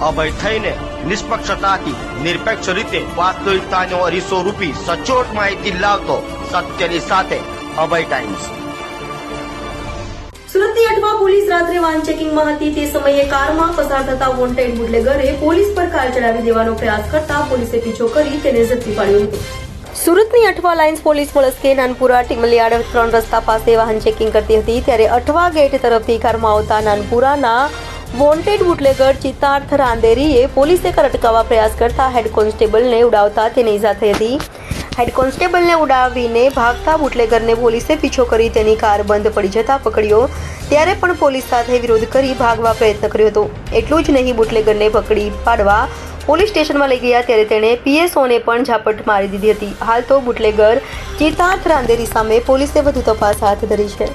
અભય થઈને નિષ્પક્ષતાથી, નિરપેક્ષ રીતે વાસ્તવિકતાનો અરીસો રૂપી સચોટ માહિતી લાવતો સત્યની સાથે અભય ટાઈમ્સ સુરતની અઠવા પોલીસ રાત્રે વાન ચેકિંગમાં હતી તે સમયે કારમાં પસાર થતા વોન્ટેડ બુટલેગરે પોલીસ પર કાર ચડાવી દેવાનો પ્રયાસ કરતા પોલીસે પીછો કરી તેને ઝડપી પાડ્યો હતો. સુરતની અઠવા લાઇન્સ પોલીસ મળસ્કે નાનપુરા ટીમલિયાડ ત્રણ રસ્તા પાસે વાહન ચેકિંગ કરતી હતી, ત્યારે અઠવા ગેટ તરફથી કારમાં આવતા નાનપુરાના વોન્ટેડ બુટલેગર ચિત્તાર્થ રાંદેરીએ પોલીસે કર અટકાવવા પ્રયાસ કરતા હેડ કોન્સ્ટેબલને ઉડાવતા તેને ઈજા થઈ હતી. હેડ કોન્સ્ટેબલને ઉડાવીને ભાગતા બુટલેગરને પોલીસે પીછો કરી તેની કાર બંધ પડી જતા પકડ્યો. ત્યારે પણ પોલીસ સાથે વિરોધ કરી ભાગવા પ્રયત્ન કર્યો હતો. એટલું જ નહીં, બુટલેગરને પકડી પાડવા પોલીસ સ્ટેશનમાં લઈ ગયા ત્યારે તેણે પીએસઓને પણ ઝાપટ મારી દીધી હતી. હાલ તો બુટલેગર ચિતાર્થ રાંદેરી સામે પોલીસે વધુ તપાસ હાથ ધરી છે.